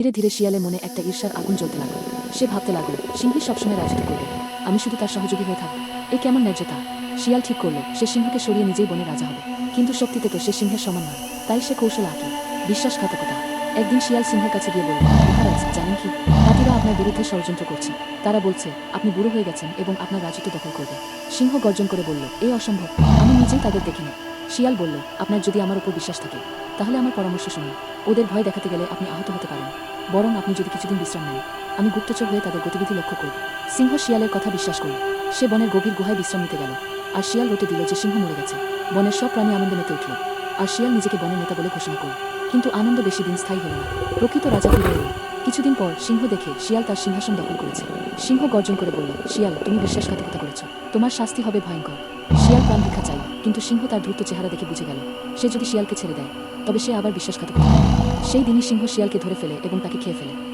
ধীরে ধীরে শিয়ালের মনে একটা ঈর্ষার আগুন জ্বলতে লাগল। সে ভাবতে লাগল, সিংহী সবসময় রাজত্ব করবে। আমি শুধু তার সহযোগী হয়ে থাকব। এ কেমন ন্যায্যতা? শিয়াল ঠিক করল, সে সিংহকে সরিয়ে নিজেই বনে রাজা হবে। কিন্তু শক্তিতে তো সে সিংহের সমান নয়। তাই সে কৌশল আঁকে। বিশ্বাসঘাতকতা। একদিন শিয়াল সিংহের কাছে গিয়ে বলল, মহারাজ, জানেন কি? হাতিরা আপনার বিরুদ্ধে ষড়যন্ত্র করছে। তারা বলছে, আপনি বুড়ো হয়ে গেছেন এবং আপনার রাজত্ব দখল করবে। সিংহ গর্জন করে বলল, এ অসম্ভব। আমি নিজেই তাদের দেখিনি শিয়াল বলল, আপনার যদি আমার উপর বিশ্বাস থাকে, তাহলে আমার পরামর্শ শুনুন। ওদের ভয় দেখাতে গেলে আপনি আহত হতে পারেন। বরং আপনি যদি কিছুদিন বিশ্রাম নেন, আমি গুপ্তচর হয়ে তাদের গতিবিধি লক্ষ্য করব। সিংহ শিয়ালের কথা বিশ্বাস করল সে বনের গভীর গুহায় বিশ্রাম নিতে গেল, আর শিয়াল রটে দিল যে সিংহ মরে গেছে। বনের সব প্রাণী আনন্দে মেতে উঠল, আর শিয়াল নিজেকে বনের নেতা বলে ঘোষণা করল। কিন্তু আনন্দ বেশি দিন স্থায়ী হল না। প্রকৃত রাজা ফিরে এলো। কিছুদিন পর সিংহ দেখে শিয়াল তার সিংহাসন দখল করেছে। সিংহ গর্জন করে বলল, শিয়াল, তুমি বিশ্বাসঘাতকতা করেছ। তোমার শাস্তি হবে ভয়ঙ্কর। শিয়াল প্রাণ ভিক্ষা চাই কিন্তু সিংহ তার দ্রুত চেহারা দেখে বুঝে গেল। সে যদি শিয়ালকে ছেড়ে দেয়, তবে সে আবার বিশ্বাসঘাতকতা। সেই দিনই সিংহ শিয়ালকে ধরে ফেলে এবং তাকে খেয়ে ফেলে।